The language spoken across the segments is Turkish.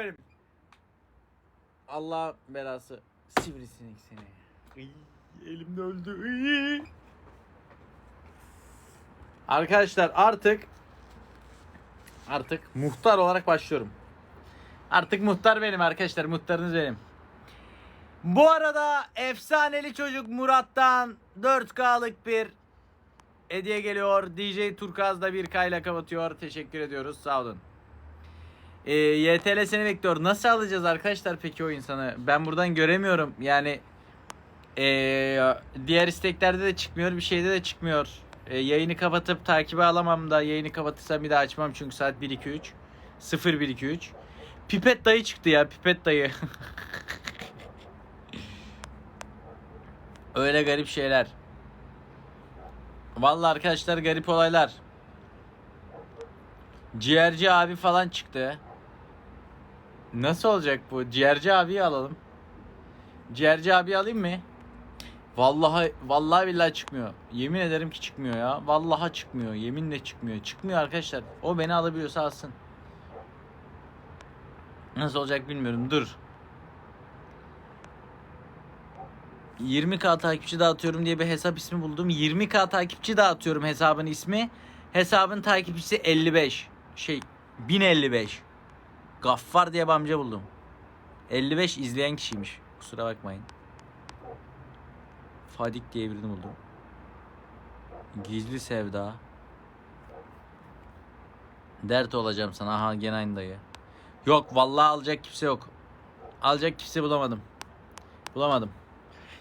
benim. Allah belası. Sivrisinek seni. Iy, elimde öldü. Iy. Arkadaşlar artık artık muhtar olarak başlıyorum. Artık muhtar benim arkadaşlar. Muhtarınız benim. Bu arada efsaneli çocuk Murat'tan 4K'lık bir hediye geliyor. DJ Turkaz da bir kayla kapatıyor. Teşekkür ediyoruz. Sağ olun. Ee, YTL seni bekliyor. Nasıl alacağız arkadaşlar peki o insanı? Ben buradan göremiyorum. Yani ee, diğer isteklerde de çıkmıyor. Bir şeyde de çıkmıyor. Ee, yayını kapatıp takibi alamam da yayını kapatırsam bir daha açmam çünkü saat 1-2-3. 0-1-2-3. Pipet dayı çıktı ya. Pipet dayı. Öyle garip şeyler. Vallahi arkadaşlar garip olaylar. Ciğerci abi falan çıktı. Nasıl olacak bu? Ciğerci abiyi alalım. Ciğerci abi alayım mı? Vallahi vallahi billahi çıkmıyor. Yemin ederim ki çıkmıyor ya. Vallahi çıkmıyor. Yeminle çıkmıyor. Çıkmıyor arkadaşlar. O beni alabiliyorsa alsın. Nasıl olacak bilmiyorum. Dur. 20k takipçi dağıtıyorum diye bir hesap ismi buldum. 20k takipçi dağıtıyorum hesabın ismi. Hesabın takipçisi 55. Şey 1055. Gaffar diye bir amca buldum. 55 izleyen kişiymiş. Kusura bakmayın. Fadik diye birini buldum. Gizli sevda. Dert olacağım sana. Aha gene aynı dayı. Yok vallahi alacak kimse yok. Alacak kimse bulamadım. Bulamadım.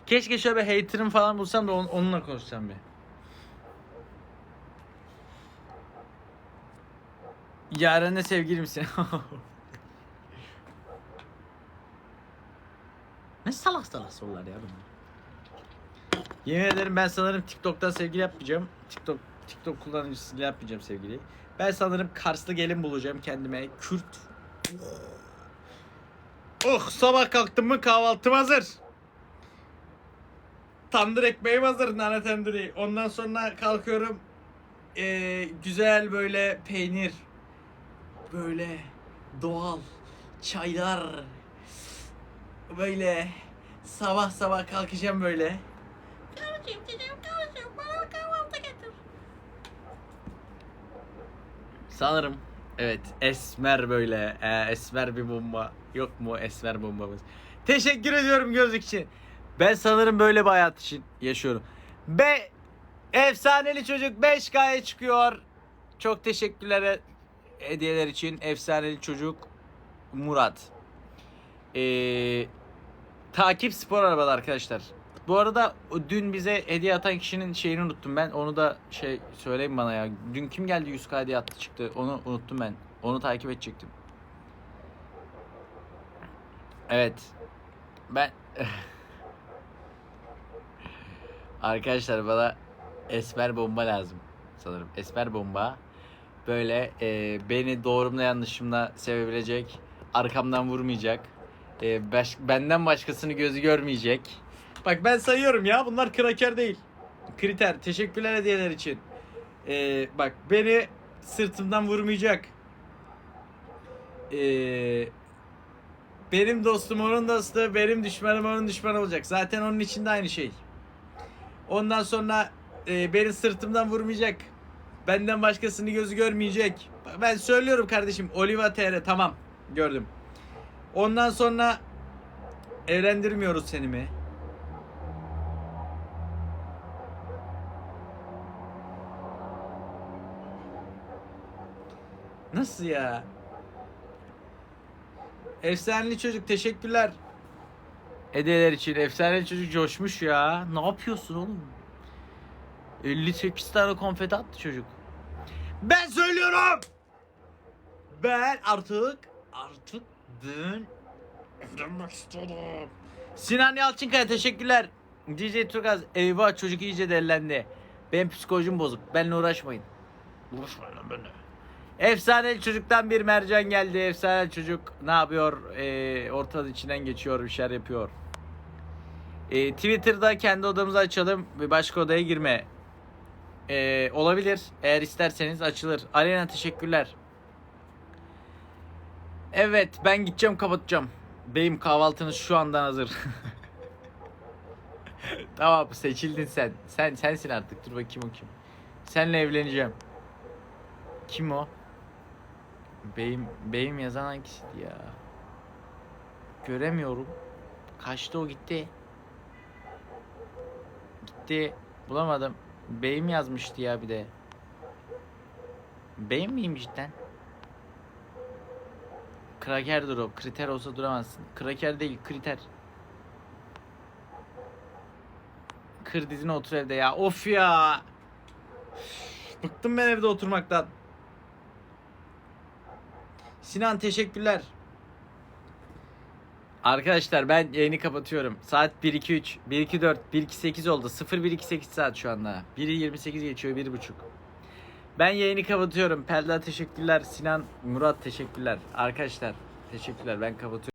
Keşke şöyle bir hater'ım falan bulsam da on- onunla konuşsam bir. Yaren'le sevgili ne salak salak sorular ya bunlar. Yemin ederim ben sanırım TikTok'tan sevgili yapmayacağım. TikTok TikTok kullanıcısıyla yapmayacağım sevgili. Ben sanırım Karslı gelin bulacağım kendime. Kürt. Oh sabah kalktım mı kahvaltım hazır. Tandır ekmeğim hazır nane tandırı. Ondan sonra kalkıyorum. Ee, güzel böyle peynir. Böyle doğal çaylar. Böyle sabah sabah kalkacağım böyle. Karıcığım dedim karıcığım bana kahvaltı getir. Sanırım evet esmer böyle e, esmer bir bomba yok mu esmer bombamız. Teşekkür ediyorum gözlük için. Ben sanırım böyle bir hayat için yaşıyorum. Be efsaneli çocuk 5K'ya çıkıyor. Çok teşekkürler hediyeler için. Efsaneli çocuk Murat. Ee, takip spor arabalı arkadaşlar. Bu arada dün bize hediye atan kişinin şeyini unuttum ben. Onu da şey söyleyeyim bana ya. Dün kim geldi 100k hediye attı çıktı. Onu unuttum ben. Onu takip edecektim. Evet. Ben Arkadaşlar bana esmer bomba lazım sanırım. Esmer bomba böyle e, beni doğrumla yanlışımla sevebilecek, arkamdan vurmayacak, e, baş- benden başkasını gözü görmeyecek. Bak ben sayıyorum ya bunlar kraker değil. Kriter. Teşekkürler hediyeler için. E, bak beni sırtımdan vurmayacak. E, benim dostum onun dostu, benim düşmanım onun düşmanı olacak. Zaten onun için de aynı şey. Ondan sonra e, beni sırtımdan vurmayacak. Benden başkasını gözü görmeyecek. Ben söylüyorum kardeşim. Oliva TR tamam. Gördüm. Ondan sonra evlendirmiyoruz seni mi? Nasıl ya? Efsaneli çocuk teşekkürler. Hediyeler için efsaneli çocuk coşmuş ya. Ne yapıyorsun oğlum? 58 tane konfeti attı çocuk. Ben söylüyorum. Ben artık artık dün demek istedim. Sinan Yalçınkaya teşekkürler. DJ Turgaz eyvah çocuk iyice dellendi. Benim psikolojim bozuk. Benimle uğraşmayın. Uğraşmayın lan benimle. Efsaneli çocuktan bir mercan geldi. Efsaneli çocuk ne yapıyor? Ee, ortanın içinden geçiyor, bir şeyler yapıyor. Ee, Twitter'da kendi odamızı açalım ve başka odaya girme. Ee, olabilir. Eğer isterseniz açılır. Alena teşekkürler. Evet ben gideceğim kapatacağım. Beyim kahvaltınız şu andan hazır. tamam seçildin sen. Sen sensin artık. Dur bakayım o kim. Senle evleneceğim. Kim o? Beyim beyim yazan hangisiydi ya? Göremiyorum. Kaçtı o gitti. Gitti. Bulamadım. Beyim yazmıştı ya bir de. Beyim miyim cidden? Krakerdir o. Kriter olsa duramazsın. Kraker değil, kriter. Kır dizine otur evde ya. Of ya. Bıktım ben evde oturmaktan. Sinan teşekkürler. Arkadaşlar ben yayını kapatıyorum. Saat 1-2-3, 1-2-4, 1-2-8 oldu. 0-1-2-8 saat şu anda. 1-28 geçiyor, 1.5. Ben yayını kapatıyorum. Pelda teşekkürler. Sinan, Murat teşekkürler. Arkadaşlar teşekkürler. Ben kapatıyorum.